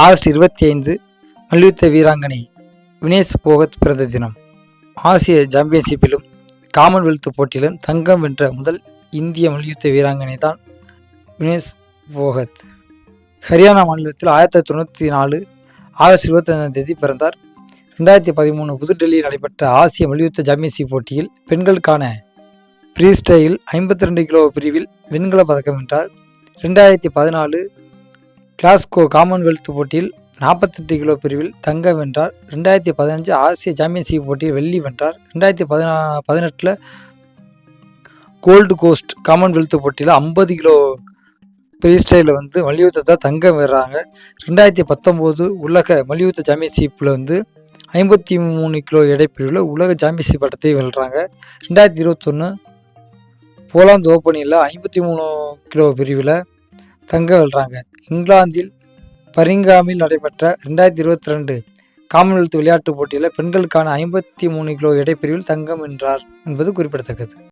August இருபத்தி ஐந்து மல்யுத்த வீராங்கனை வினேஷ் போகத் பிறந்த தினம். ஆசிய சாம்பியன்ஷிப்பிலும் காமன்வெல்த் போட்டியிலும் தங்கம் வென்ற முதல் இந்திய மல்யுத்த வீராங்கனை தான் வினேஷ் போகத். ஹரியானா மாநிலத்தில் ஆயிரத்தி தொண்ணூற்றி நாலு ஆகஸ்ட் இருபத்தைந்தாம் தேதி பிறந்தார். ரெண்டாயிரத்தி பதிமூணு புதுடெல்லியில் நடைபெற்ற ஆசிய மல்யுத்த சாம்பியன்ஷிப் போட்டியில் பெண்களுக்கான ஃப்ரீ ஸ்டைல் ஐம்பத்தி ரெண்டு கிலோ பிரிவில் வெண்கலப் பதக்கம் வென்றார். ரெண்டாயிரத்தி பதினாலு கிளாஸ்கோ காமன்வெல்த் போட்டியில் நாற்பத்தெட்டு கிலோ பிரிவில் தங்கம் வென்றார். ரெண்டாயிரத்தி பதினஞ்சு ஆசிய சாம்பியன்ஷிப் போட்டியில் வெள்ளி வென்றார். ரெண்டாயிரத்தி பதினா பதினெட்டில் கோல்டு கோஸ்ட் காமன்வெல்த் போட்டியில் ஐம்பது கிலோ ஃப்ரீ ஸ்டைலில் வந்து மல்யுத்தத்தை தங்கம் வெறாங்க ரெண்டாயிரத்தி பத்தொம்போது உலக மல்யுத்த சாம்பியன்ஷிப்பில் வந்து ஐம்பத்தி மூணு கிலோ எடைப்பிரிவில் உலக சாம்பியன்ஷிப் பட்டத்தை வெல்றாங்க ரெண்டாயிரத்தி இருபத்தொன்று போலாந்து ஓப்பனில் ஐம்பத்தி மூணு கிலோ பிரிவில் தங்க வெல்றாங்க இங்கிலாந்தில் பரிங்காமில் நடைபெற்ற ரெண்டாயிரத்தி இருபத்தி ரெண்டு காமன்வெல்த் விளையாட்டுப் போட்டியில் பெண்களுக்கான ஐம்பத்தி மூணு கிலோ இடைப்பிரிவில் தங்கம் வென்றார் என்பது குறிப்பிடத்தக்கது.